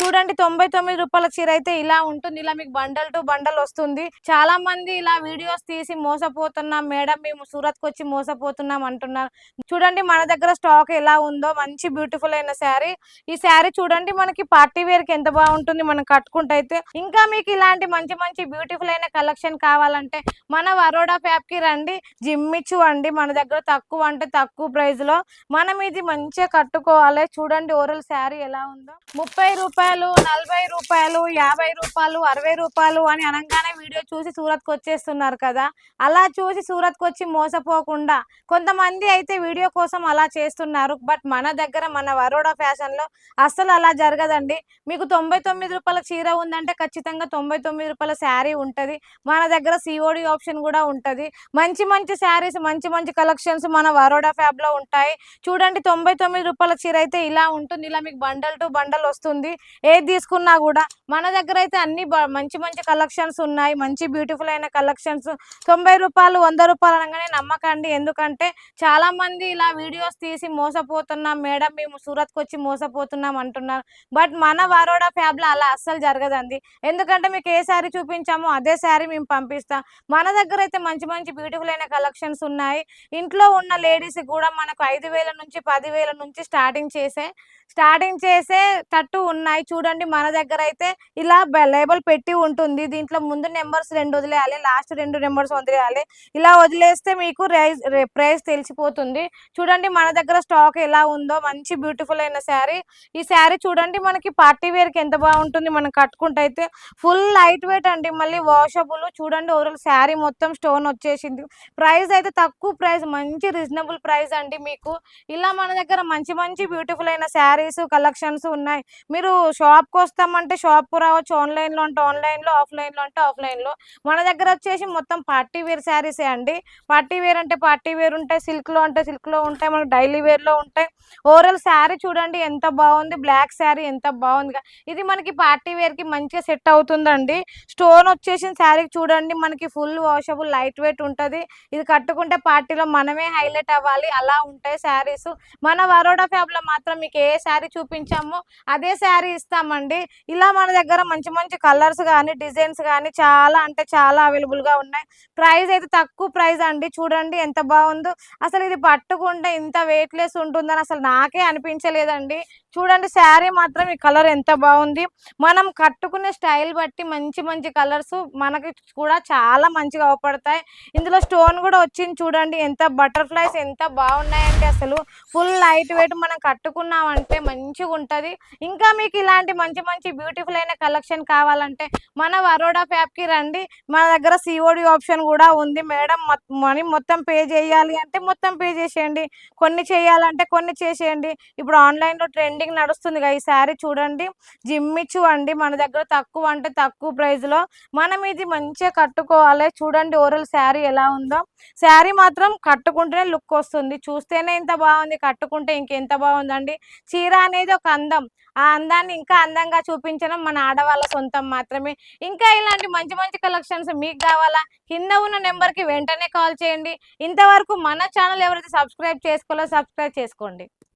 చూడండి తొంభై తొమ్మిది రూపాయల చీర అయితే ఇలా ఉంటుంది. ఇలా మీకు బండల్ టు బండల్ వస్తుంది. చాలా మంది ఇలా వీడియోస్ తీసి మోసపోతున్నాం మేడం మేము సూరత్కు వచ్చి మోసపోతున్నాం అంటున్నారు. చూడండి మన దగ్గర స్టాక్ ఎలా ఉందో మంచి బ్యూటిఫుల్ అయిన శారీ. ఈ శారీ చూడండి మనకి పార్టీ వేర్కి ఎంత బాగుంటుంది మనం కట్టుకుంటే అయితే. ఇంకా మీకు ఇలాంటి మంచి మంచి బ్యూటిఫుల్ అయిన కలెక్షన్ కావాలంటే మన వరోడా ఫ్యాబ్కి రండి. జిమ్మిచ్చు అండి మన దగ్గర తక్కువ అంటే తక్కువ ప్రైస్లో మనం ఇది మంచిగా కట్టుకోవాలి. చూడండి ఓరల్ శారీ ఎలా ఉందో. ముప్పై రూపాయలు నలభై రూపాయలు యాభై రూపాయలు అరవై రూపాయలు అని అనగానే వీడియో చూసి సూరత్కి వచ్చేస్తున్నారు కదా. అలా చూసి సూరత్కి వచ్చి మోసపోకుండా కొంతమంది అయితే వీడియో కోసం అలా చేస్తున్నారు. బట్ మన దగ్గర మన వరోడా ఫ్యాషన్లో అస్సలు అలా జరగదండి. మీకు తొంభై తొమ్మిది రూపాయల చీర ఉందంటే ఖచ్చితంగా తొంభై తొమ్మిది రూపాయల శారీ ఉంటుంది. మన దగ్గర సిఓడి ఆప్షన్ కూడా ఉంటది. మంచి మంచి శారీస్ మంచి మంచి కలెక్షన్స్ మన వరోడా ఫ్యాబ్లో ఉంటాయి. చూడండి తొంభై తొమ్మిది రూపాయల చీర అయితే ఇలా ఉంటుంది. ఇలా మీకు బండల్ టు బండల్ వస్తుంది. ఏది తీసుకున్నా కూడా మన దగ్గర అయితే అన్ని మంచి మంచి కలెక్షన్స్ ఉన్నాయి. మంచి బ్యూటిఫుల్ అయిన కలెక్షన్స్. తొంభై రూపాయలు వంద రూపాయలు అనగానే నమ్మకండి. ఎందుకంటే చాలా మంది ఇలా వీడియోస్ తీసి మోసపోతున్నాం మేడం మేము సూరత్కి వచ్చి మోసపోతున్నాం అంటున్నారు. బట్ మన వరోడా ఫ్యాబ్లో అలా అస్సలు జరగదండి. ఎందుకంటే మీకు ఏ శారీ చూపించామో అదే శారీ మేము పంపిస్తాం. మన దగ్గర అయితే మంచి మంచి బ్యూటిఫుల్ అయిన కలెక్షన్స్ ఉన్నాయి. ఇంట్లో ఉన్న లేడీస్ కూడా మనకు ఐదు వేల నుంచి పదివేల నుంచి స్టార్టింగ్ చేసే స్టార్టింగ్ చేసే తట్టు ఉన్నాయి. చూడండి మన దగ్గర అయితే ఇలా లేబుల్ పెట్టి ఉంటుంది. దీంట్లో ముందు నెంబర్స్ రెండు వదిలేయాలి లాస్ట్ రెండు నెంబర్స్ వదిలేయాలి. ఇలా వదిలేస్తే మీకు ప్రైస్ ప్రైస్ తెలిసిపోతుంది. చూడండి మన దగ్గర స్టాక్ ఎలా ఉందో మంచి బ్యూటిఫుల్ అయిన శారీ ఈ శారీ చూడండి మనకి పార్టీ వేర్కి ఎంత బాగుంటుంది. మనం కట్టుకుంటే అయితే ఫుల్ లైట్ వెయిట్ అండి. మళ్ళీ వాషబుల్ చూడండి ఓవరాల్ శారీ మొత్తం స్టోన్ వచ్చేసింది. ప్రైస్ అయితే తక్కువ ప్రైస్ మంచి రీజనబుల్ ప్రైస్ అండి మీకు. ఇలా మన దగ్గర మంచి మంచి బ్యూటిఫుల్ అయిన శారీస్ కలెక్షన్స్ ఉన్నాయి. మీరు షాప్కి వస్తామంటే షాప్కు రావచ్చు. ఆన్లైన్లో అంటే ఆన్లైన్లో ఆఫ్లైన్లో అంటే ఆఫ్లైన్లో. మన దగ్గర వచ్చేసి మొత్తం పార్టీ వేర్ శారీసే అండి. పార్టీ వేర్ అంటే పార్టీ వేర్ ఉంటాయి. సిల్క్లో అంటే సిల్క్లో ఉంటాయి. మనకు డైలీ వేర్లో ఉంటాయి. ఓవరాల్ శారీ చూడండి ఎంత బాగుంది. బ్లాక్ శారీ ఎంత బాగుంది. ఇది మనకి పార్టీ వేర్కి మంచిగా సెట్ అవుతుందండి. స్టోన్ వచ్చేసిన శారీకి చూడండి. మనకి ఫుల్ వాషబుల్ లైట్ వెయిట్ ఉంటుంది. ఇది కట్టుకుంటే పార్టీలో మనమే హైలైట్ అవ్వాలి. అలా ఉంటాయి శారీస్. మన వరోడా ఫ్యాబ్లో మాత్రం మీకు ఏ శారీ చూపించామో అదే శారీ ఇస్తామండి ఇలా మన దగ్గర మంచి మంచి కలర్స్ కానీ డిజైన్స్ కానీ చాలా అంటే చాలా అవైలబుల్గా ఉన్నాయి. ప్రైస్ అయితే తక్కువ ప్రైస్ అండి. చూడండి ఎంత బాగుందో. అసలు ఇది పట్టుకుంటే ఇంత వెయిట్ లెస్ ఉంటుందని అసలు నాకే అనిపించలేదండి. చూడండి శారీ మాత్రం ఈ కలర్ ఎంత బాగుంది. మనం కట్టుకునే స్టైల్ బట్టి మంచి మంచి కలర్స్ మనకి కూడా చాలా మంచిగా అవపడతాయి. ఇందులో స్టోన్ కూడా వచ్చింది చూడండి. ఎంత బటర్ఫ్లైస్ ఎంత బాగున్నాయంటే అసలు. ఫుల్ లైట్ వెయిట్ మనం కట్టుకున్నామంటే మంచిగా ఉంటుంది ఇంకా మీకు ఇలా ఇలాంటి మంచి మంచి బ్యూటిఫుల్ అయిన కలెక్షన్ కావాలంటే మన వరోడా ఫ్యాబ్కి రండి. మన దగ్గర సిఓడి ఆప్షన్ కూడా ఉంది. మేడం మనీ మొత్తం పే చేయాలి అంటే మొత్తం పే చేసేయండి. కొన్ని చేయాలంటే కొన్ని చేసేయండి. ఇప్పుడు ఆన్లైన్లో ట్రెండింగ్ నడుస్తుంది కదా ఈ శారీ చూడండి. జిమ్మిచ్చు అండి మన దగ్గర తక్కువ అంటే తక్కువ ప్రైస్లో మనం ఇది మంచిగా కట్టుకోవాలి. చూడండి ఓరల్ శారీ ఎలా ఉందో. శారీ మాత్రం కట్టుకుంటేనే లుక్ వస్తుంది. చూస్తేనే ఇంత బాగుంది. కట్టుకుంటే ఇంకెంత బాగుందండి. చీర అనేది ఒక అందం. ఆ అందాన్ని ఇంకా అందంగా చూపించడం మన ఆడవాళ్ళ సొంతం మాత్రమే. ఇంకా ఇలాంటి మంచి మంచి కలెక్షన్స్ మీకు కావాలా? కింద ఉన్న నెంబర్కి వెంటనే కాల్ చేయండి. ఇంతవరకు మన ఛానల్ ఎవరైతే సబ్స్క్రైబ్ చేసుకోవాలో సబ్స్క్రైబ్ చేసుకోండి.